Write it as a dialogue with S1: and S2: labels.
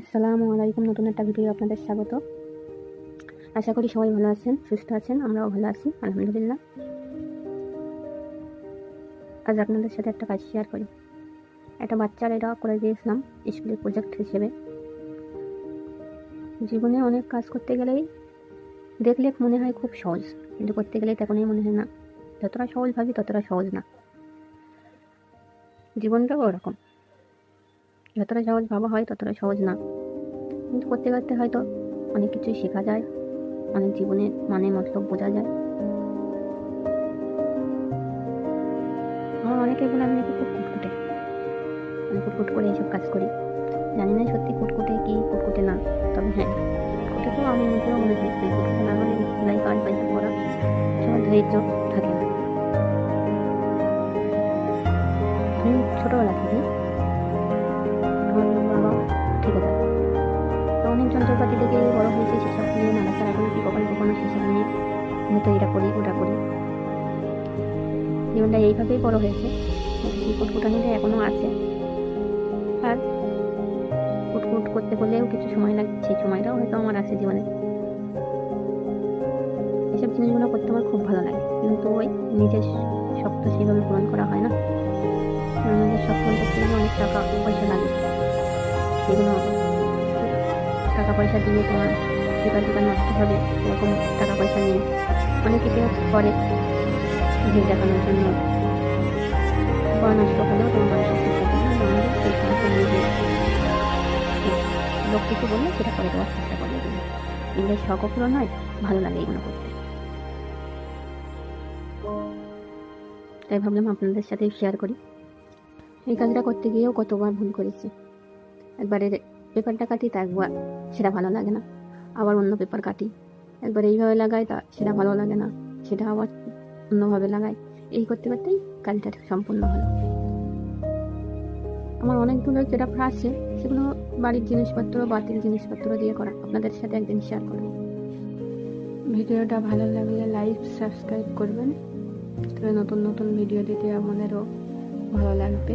S1: আসসালামু আলাইকুম, নতুন একটা ভিডিও আপনাদের স্বাগত। আশা করি সবাই ভালো আছেন, সুস্থ আছেন, আমরাও ভালো আছি, আলহামদুলিল্লাহ। আজ আপনাদের সাথে একটা কাজ শেয়ার করি। একটা বাচ্চার এটা করে দিয়েছিলাম স্কুলের প্রজেক্ট হিসেবে। জীবনে অনেক কাজ করতে গেলেই দেখলে মনে হয় খুব সহজ, কিন্তু করতে গেলে তখনই মনে হয় না, যতটা সহজ ভাবি ততটা সহজ না। জীবনটাও ওরকম। যতটা সহজ ভাবা হয় ততটা সহজ না। কিন্তু করতে করতে হয়তো অনেক কিছুই শেখা যায়, অনেক জীবনের মানে মতলব বোঝা যায়। আমার অনেকে বলে আমি খুব কুটকুটে আমি কুটকুট করে এইসব কাজ করি। জানি না সত্যি কুটকুটে কি, কুটকুটে না, তবে হ্যাঁ কুটকুটে তো আমি নিজেও মনে করি যে কুটকুটে না হলে সেলাই কাজ পাইতে করা সবার ধৈর্য থাকে না। আমি ছোটোবেলা থেকে অনেক যন্ত্রপাতি থেকে বড় হয়েছে সেসব নিয়ে নাড়াচাড়া করে কি কখনো কখনো সেসব নিয়ে হয়তো এটা করি, ওটা করি। জীবনটা এইভাবেই বড় হয়েছে। কুটকুটানিটা এখনও আছে। আর কুটকুট করতে বললেও কিছু সময় লাগে, সেই সময়টাও হয়তো আমার আছে জীবনে। এসব জিনিসগুলো করতে আমার খুব ভালো লাগে। কিন্তু ওই নিজের শখ তো সেইভাবে পূরণ করা হয় না। শখ পূরণ করতে গেলে অনেক টাকা, পয়সা লাগে। সেগুলো টাকা পয়সা দিয়ে তোমার দোকান দোকান নষ্ট হবে, এরকম টাকা পয়সা নিয়ে। অনেকে কেউ করে ভিড় দেখানোর জন্য। পড়া নষ্ট হলেও তোমার মানুষের লোক কিছু বললে সেটা করে দেওয়ার চেষ্টা করে এগুলো। এগুলো শখও হয় ভালো লাগে এগুলো করতে। তাই ভাবলাম আপনাদের সাথে শেয়ার করি। এই কাজটা করতে গিয়েও কতবার ভুল করেছি। একবারে পেপারটা কাটি তা একবার সেটা ভালো লাগে না। আবার অন্য পেপার কাটি। একবার এইভাবে লাগাই তা সেটা ভালো লাগে না। সেটা আবার অন্যভাবে লাগাই। এই করতে করতেই কাজটা সম্পূর্ণ হলো। আমার অনেকগুলো যেটা আছে, সেগুলো বাড়ির জিনিসপত্র, বাতিল জিনিসপত্র দিয়ে করা। আপনাদের সাথে একদিন শেয়ার করব। ভিডিওটা ভালো লাগলে লাইক সাবস্ক্রাইব করবেন। তবে নতুন নতুন ভিডিও দিতে আমাদেরও ভালো লাগবে।